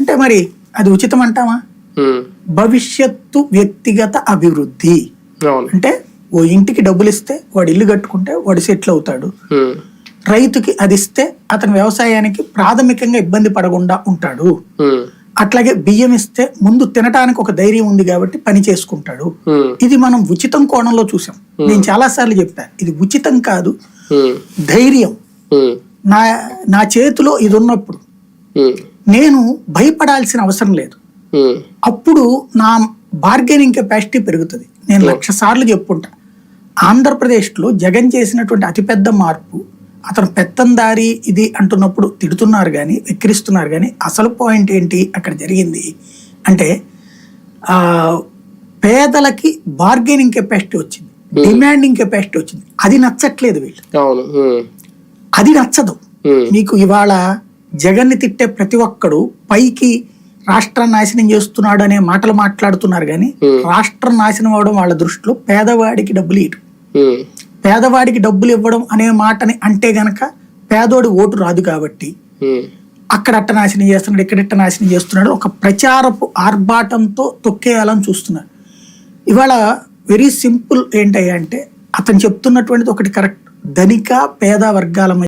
అంటే మరి అది ఉచితం అంటామా ఉమ్, భవిష్యత్తు వ్యక్తిగత అభివృద్ధి. అంటే ఓ ఇంటికి డబ్బులు ఇస్తే వాడు ఇల్లు కట్టుకుంటే వాడు సెటిల్ అవుతాడు. రైతుకి అది ఇస్తే అతని వ్యవసాయానికి ప్రాథమికంగా ఇబ్బంది పడకుండా ఉంటాడు. అట్లాగే బియ్యం ఇస్తే ముందు తినటానికి ఒక ధైర్యం ఉంది కాబట్టి పని చేసుకుంటాడు. ఇది మనం ఉచితం కోణంలో చూసాం. నేను చాలా సార్లు చెప్పా ఇది ఉచితం కాదు. ధైర్యం. నా నా చేతిలో ఇది ఉన్నప్పుడు నేను భయపడాల్సిన అవసరం లేదు. అప్పుడు నా బార్గెనింగ్ కెపాసిటీ పెరుగుతుంది. నేను లక్ష సార్లు చెప్పుంటా ఆంధ్రప్రదేశ్లో జగన్ చేసినటువంటి అతిపెద్ద మార్పు అతను పెత్తందారి ఇది అంటున్నప్పుడు తిడుతున్నారు కానీ వెక్కిరిస్తున్నారు కానీ అసలు పాయింట్ ఏంటి? అక్కడ జరిగింది. అంటే పేదలకి బార్గెనింగ్ కెపాసిటీ వచ్చింది. డిమాండింగ్ కెపాసిటీ వచ్చింది. అది నచ్చట్లేదు వీళ్ళు. అది నచ్చదు. మీకు ఇవాళ జగన్ని తిట్టే ప్రతి ఒక్కడు పైకి రాష్ట్రాన్ని నాశనం చేస్తున్నాడు అనే మాటలు మాట్లాడుతున్నారు కానీ. రాష్ట్రం నాశనం అవడం వాళ్ళ దృష్టిలో పేదవాడికి డబ్బులు ఉమ్, పేదవాడికి డబ్బులు ఇవ్వడం అనే మాటని అంటే గనక పేదోడి ఓటు రాదు కాబట్టి అక్కడ అట్ట నాశనం చేస్తున్నాడు ఇక్కడ ఇట్ట నాశనం చేస్తున్నాడు ఒక ప్రచారపు ఆర్భాటంతో తొక్కేయాలని చూస్తున్నారు. ఇవాళ వెరీ సింపుల్ ఏంటయ్యా అంటే అతను చెప్తున్నటువంటిది ఒకటి కరెక్ట్. ధనిక పేద వర్గాల మధ్య